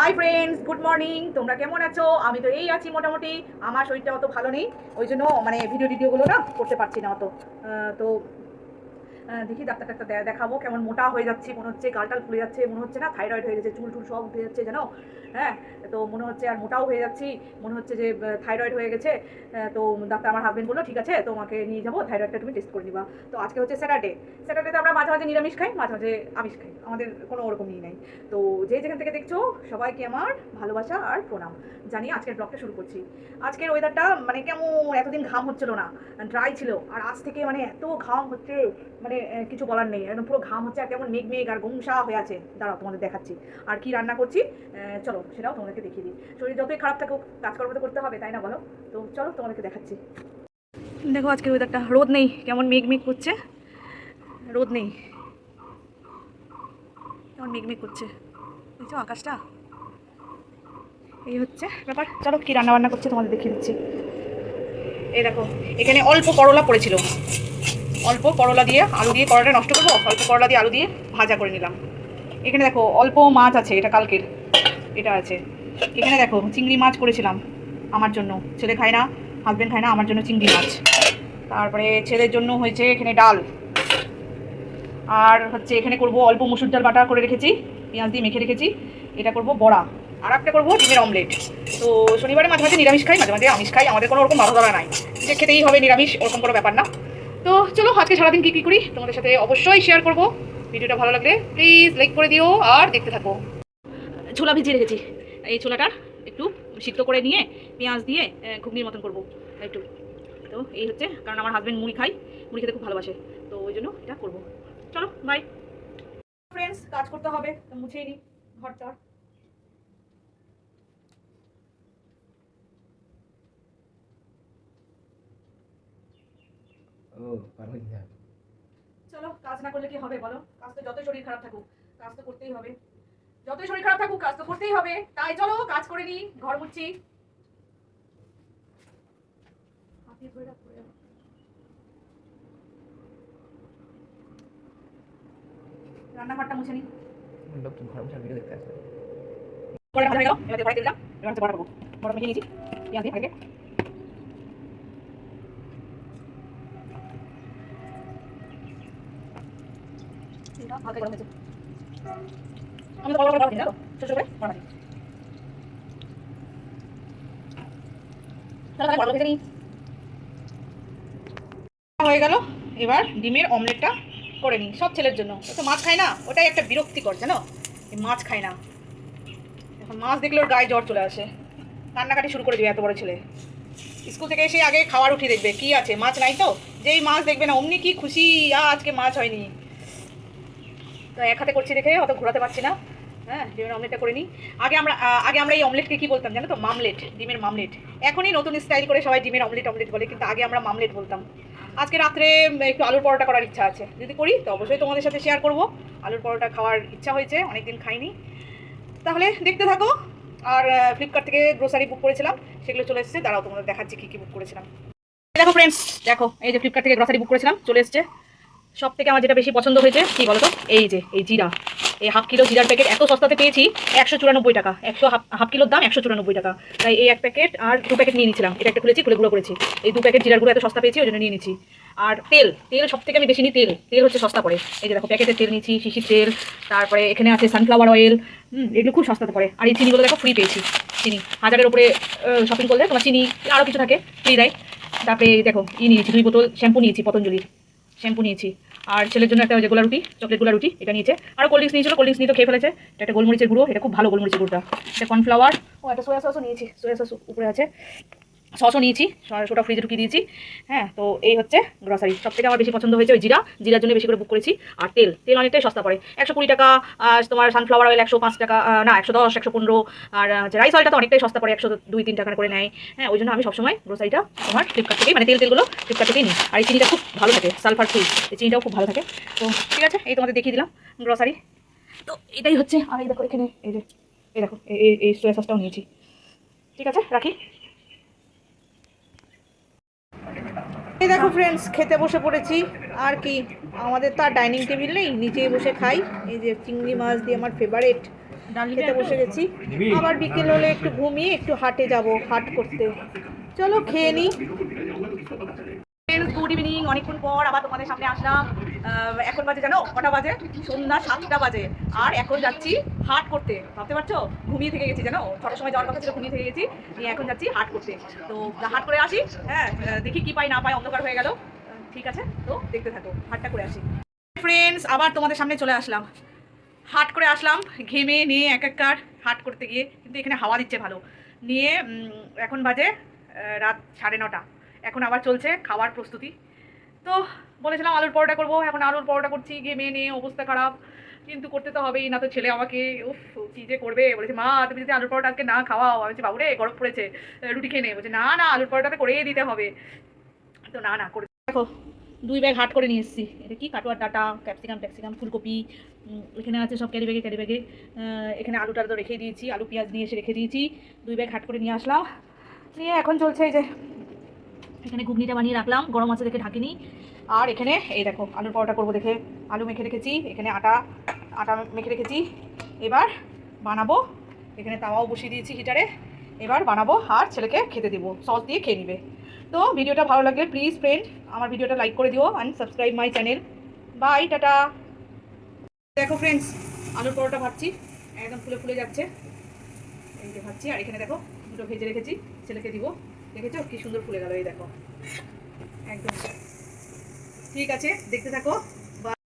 Hi friends good morning তোমরা কেমন আছো? আমি তো এই আছি মোটামুটি। আমার শরীরটা অত ভালো নেই। ওই জন্য মানে ভিডিও টিডিওগুলো না করতে পারছি না অত। তো দেখি ডাক্তার টাক্তার দেখাবো কেমন মোটা হয়ে যাচ্ছে, মনে হচ্ছে গালটাল ফুলে যাচ্ছে, মনে হচ্ছে না থাইরয়েড হয়ে গেছে, চুল টুল সব উঠে যাচ্ছে, জানো? হ্যাঁ তো মনে হচ্ছে আর মোটাও হয়ে যাচ্ছি, মনে হচ্ছে যে থাইরয়েড হয়ে গেছে তো ডাক্তার আমার হাজবেন্ড বলল, ঠিক আছে, তোমাকে নিয়ে যাব, থাইরয়েডটা তুমি টেস্ট করে নিবা। তো আজকে হচ্ছে স্যাটারডে স্যাটারডেতে আমরা মাঝে মাঝে নিরামিষ খাই, মাঝে মাঝে আমিষ খাই, আমাদের কোনো ওরকম নিয়ে নাই। তো যে যেখান থেকে দেখছ, সবাইকে আমার ভালোবাসা আর প্রণাম। জানিয়ে আজকের ব্লগটা শুরু করছি। আজকের ওয়েদারটা মানে কেমন, এতদিন ঘাম হচ্ছিল না ড্রাই ছিল, আর আজ থেকে মানে এত ঘাম হচ্ছে মানে আহ, কিছু বলার নেই। একদম পুরো ঘাম হচ্ছে আর কেমন মেঘ মেঘ আর গুমসা হয়ে আছে। দাঁড়াও তোমাদের দেখাচ্ছি। আর কি রান্না করছি? চলো সেটাও তোমাদেরকে দেখিয়ে দিই। শরীর যতই খারাপ থাকুক কাজকর্ম তো করতে হবে তাই না বলো? তো চলো তোমাদেরকে দেখাচ্ছি। দেখো আজকের ওয়েদারটা রোদ নেই কেমন মেঘ মেঘ করছে? রোদ নেই। কেমন মেঘ মেঘ করছে? দেখছ আকাশটা? এই হচ্ছে ব্যাপার। চলো কি রান্না বান্না করছে তোমাদের দেখিয়ে দিচ্ছি। এই দেখো এখানে অল্প করলা পড়েছিল। অল্প করলা দিয়ে আলু দিয়ে করলাটা নষ্ট করব, অল্প করলা দিয়ে আলু দিয়ে ভাজা করে নিলাম। এখানে দেখো অল্প মাছ আছে, এটা কালকের, এটা আছে। এখানে দেখো চিংড়ি মাছ করেছিলাম আমার জন্য, ছেলে খায় না হাজবেন্ড খায় না, আমার জন্য চিংড়ি মাছ। তারপরে ছেলের জন্য হয়েছে এখানে ডাল। আর হচ্ছে এখানে করব অল্প মুসুর ডাল বাটা করে রেখেছি, পেঁয়াজ দিয়ে মেখে রেখেছি, এটা করব বড়া। আর একটা করব ডিমের অমলেট তো শনিবারে মাঝে মাঝে নিরামিষ খাই, মাঝে মাঝে আমিষ খাই, আমাদের কোনো ওরকম বাধা ধরা নাই। যে খেতেই হবে নিরামিষ, ওরকম কোনো ব্যাপার না। তো চলো, আজকে সারাদিন কী কী করি তোমাদের সাথে অবশ্যই শেয়ার করব। ভিডিওটা ভালো লাগলে প্লিজ লাইক করে দিও আর দেখতে থাকো। ছোলা ভিজিয়ে রেখেছি। এই ছোলাটা একটু সিদ্ধ করে নিয়ে পেঁয়াজ দিয়ে ঘুগনির মতন করব একটু। তো এই হচ্ছে, কারণ আমার হাজব্যান্ড মুড়ি খাই মুড়ি খেতে খুব ভালোবাসে। তো ওই জন্য এটা করব। চলো বাই ফ্রেন্ডস কাজ করতে হবে মুছেই নিই ঘর ঘরটা ও পারবেন না। চলো কাজ না করলে কি হবে বলো? কাজ তো যতই শরীর খারাপ থাকুক কাজ তো করতেই হবে। যতই শরীর খারাপ থাকুক কাজ তো করতেই হবে। তাই চলো কাজ করে নিই ঘর মুছছি। রান্নাঘরটা মুছে নিই। লোকজন ঘর ভিডিও দেখতে আসবে। পরে ভালো হয়ে গেল এবার ঘরে দিলাম এবার বড়া করব বড়া মেখে নিয়েছি পেঁয়াজ দিয়ে ভাগে এটা হালকা গরম হয়েছে হয়ে গেল, এবার ডিমের অমলেটটা করে নিই, সব ছেলের জন্য। তো মাছ খায় না, ওটাই একটা বিরক্তিকর, জানো? মাছ খায় না। এখন মাছ দেখলে ওর গায়ে জ্বর চলে আসে। কান্নাকাটি শুরু করে দেবে এত বড় ছেলে। স্কুল থেকে এসে আগে খাওয়ার উঠিয়ে দেখবে, কি আছে? মাছ নাই তো? যেই মাছ দেখবে না, অমনি কি খুশি, আজকে মাছ হয়নি। এক হাতে করছি দেখে অত ঘোরাতে পারছি না। হ্যাঁ ডিমের অমলেটটা করে নিই। আগে আমরা আগে আমরা এই অমলেটকে কী বলতাম জানো তো? মামলেট, ডিমের মামলেট। এখনই নতুন স্টাইল করে সবাই ডিমের অমলেট অমলেট বলে, কিন্তু আগে আমরা মামলেট বলতাম। আজকে রাত্রে একটু আলুর পরোটা করার ইচ্ছা আছে। যদি করি, তো অবশ্যই তোমাদের সাথে শেয়ার করব। আলুর পরোটা খাওয়ার ইচ্ছা হয়েছে, অনেকদিন খাইনি। তাহলে দেখতে থাকো। আর ফ্লিপকার্ট থেকে গ্রোসারি বুক করেছিলাম, সেগুলো চলে এসেছে। দাঁড়াও, তোমাদের দেখাচ্ছি কী কী বুক করেছিলাম। দেখো ফ্রেন্ডস দেখো, এই যে ফ্লিপকার্ট থেকে গ্রোসারি বুক করেছিলাম, চলে এসেছে। সব থেকে আমার যেটা বেশি পছন্দ হয়েছে, কি বলো তো এই যে, এই জিরা। এই হাফ কিলো জিরার প্যাকেট এত সস্তাতে পেয়েছি, একশো চুরানব্বই টাকা। একশো হাফ হাফ কিলোর দাম একশো চুরানব্বই টাকা। তাই এই এক প্যাকেট আর দু প্যাকেট নিয়ে নিয়েছিলাম। এটা একটা খুলেছি খুলে গুঁড়ো করেছি। এই দু প্যাকেট জিরার গুঁড়ো এত সস্তা পেয়েছি ওই জন্য নিয়ে নিচ্ছি আর তেল তেল সব থেকে আমি বেশি নিই তেল। তেল হচ্ছে সস্তা পড়ে। এই যে দেখো প্যাকেটের তেল নিচ্ছি শিশির তেল, তারপরে এখানে আছে সানফ্লাওয়ার অয়েল হুম, এগুলো খুব সস্তাতে পড়ে। আর এই চিনিগুলো দেখো ফ্রি পেয়েছি। চিনি। হাজারের উপরে শপিং করলে তোমার চিনি আরও কিছু থাকে ফ্রি দেয়। তারপরে দেখো, ই নিয়েছি, দুই বোতল শ্যাম্পু নিয়েছি, পতঞ্জলির। শ্যাম্পু নিয়েছি। আর ছেলের জন্য একটা যে গোলা রুটি, চকলেট গোলা রুটি, এটা নিয়েছে। আর কোল্ড ড্রিঙ্কস নিয়েছিল কোল্ড ড্রিঙ্কস নিয়ে তো খেয়ে ফেলেছে। এটা একটা গোলমরিচের গুঁড়ো, এটা খুব ভালো গোলমরিচের গুঁড়োটা। এটা কর্নফ্লাওয়ার ও, একটা সোয়া সসও নিয়েছি সোয়া সস উপরে আছে। সসও নিয়েছি স- ওটা ফ্রিজে ঢুকিয়ে দিয়েছি। হ্যাঁ তো এই হচ্ছে গ্রসারি সব থেকে আমার বেশি পছন্দ হয়েছে ওই জিরা। জিরার জন্য বেশি করে বুক করেছি। আর তেল তেল অনেকটাই সস্তা পড়ে। একশো কুড়ি টাকা তোমার সানফ্লাওয়ার অয়েল একশো পাঁচ টাকা না, একশো দশ, একশো পনেরো। আর রাইস অয়েলটা তো অনেকটাই সস্তা পড়ে, একশো দুই, তিন টাকা করে নেয়। হ্যাঁ ওই জন্য আমি সবসময় গ্রোসারিটা তোমার ফ্লিপকার্ট থেকেই মানে তেল, তেলগুলো ফ্লিপকার্ট থেকেই নিই। আর এই চিনিটা খুব ভালো থাকে সালফার ফ্রি এই চিনিটাও খুব ভালো থাকে। তো ঠিক আছে, এই তোমাদের দেখিয়ে দিলাম গ্রসারি তো এটাই হচ্ছে, আর এই দেখো এখানে, এই যে, এই দেখো, এই সোয়া সসটাও নিয়েছি। ঠিক আছে, রাখি। এই দেখো ফ্রেন্ডস খেতে বসে পড়েছি। আর কি আমাদের তো আর ডাইনিং টেবিল নেই নিচেই বসে খাই। এই যে চিংড়ি মাছ দিয়ে আমার ফেভারেট খেতে বসে গেছি। আবার বিকেল হলে একটু ঘুমিয়ে একটু হাটে যাব হাট করতে। চলো খেয়ে নিই গুড ইভিনিং অনেকক্ষণ পর আবার তোমাদের সামনে আসলাম। এখন বাজে জানো? কটা বাজে? সন্ধ্যা সাতটা বাজে। আর এখন যাচ্ছি হাট করতে। ভাবতে পারছ? ঘুমিয়ে থেকে গেছি জানো? ছটার সময় যাওয়ার কথা ছিল, ঘুমিয়ে থেকে গেছি। নিয়ে এখন যাচ্ছি হাট করতে। তো হাট করে আসি হ্যাঁ দেখি কি পাই না পাই, অন্ধকার হয়ে গেল। ঠিক আছে? তো দেখতে থাকো, হাটটা করে আসি। ফ্রেন্ডস আবার তোমাদের সামনে চলে আসলাম। হাট করে আসলাম, ঘেমে নিয়ে এক একবার হাট করতে গিয়ে, কিন্তু এখানে হাওয়া দিচ্ছে ভালো। নিয়ে এখন বাজে রাত সাড়ে নটা। এখন আবার চলছে খাওয়ার প্রস্তুতি। তো বলেছিলাম আলুর পরোটা করব, এখন আলুর পরোটা করছি, গিয়ে মেয়ে নিয়ে, অবস্থা খারাপ। কিন্তু করতে তো হবেই, না তো ছেলে আমাকে, উফ, কী যে করবে? বলেছে, মা, তুমি যদি আলুর পরোটা আজকে না খাওয়াও, আমি বলছি বাবুরে গরম পড়েছে রুটি খেয়ে নে। বলছে, না না, আলুর পরোটাতে করেই দিতে হবে। তো না না, করে দেখো, দুই ব্যাগ হাট করে নিয়ে এসেছি। এটা কি? কাটোয়ার ডাটা ক্যাপসিকাম ট্যাপসিকাম ফুলকপি এখানে আছে সব ক্যারি ব্যাগে ক্যারি ব্যাগে এখানে আলু টালু তো রেখে দিয়েছি, আলু, পেঁয়াজ নিয়ে এসে রেখে দিয়েছি। দুই ব্যাগ হাট করে নিয়ে আসলাম। নিয়ে এখন চলছে এই যে এখানে ঘুগনিটা বানিয়ে রাখলাম, গরম আছে দেখে ঢাকিনি। আর এখানে এই দেখো, আলুর পরোটা করব দেখে। আলু মেখে রেখেছি, এখানে আটা আটা মেখে রেখেছি। এবার বানাবো, এখানে তাওয়াও বসিয়ে দিয়েছি হিটারে এবার বানাবো আর ছেলেকে খেতে দেবো সস দিয়ে খেয়ে নিবে। তো ভিডিওটা ভালো লাগলে প্লিজ ফ্রেন্ড আমার ভিডিওটা লাইক করে দিও and subscribe my channel bye tata. দেখো ফ্রেন্ডস আলুর পরোটা ভাবছি একদম ফুলে ফুলে যাচ্ছে। এই যে ভাবছি আর এখানে দেখো, দুটো ভেজে রেখেছি, ছেলেকে দিব। দেখেছ? কি সুন্দর ফুলে গেল এই দেখো। একদম। ঠিক আছে দেখতে থাকো।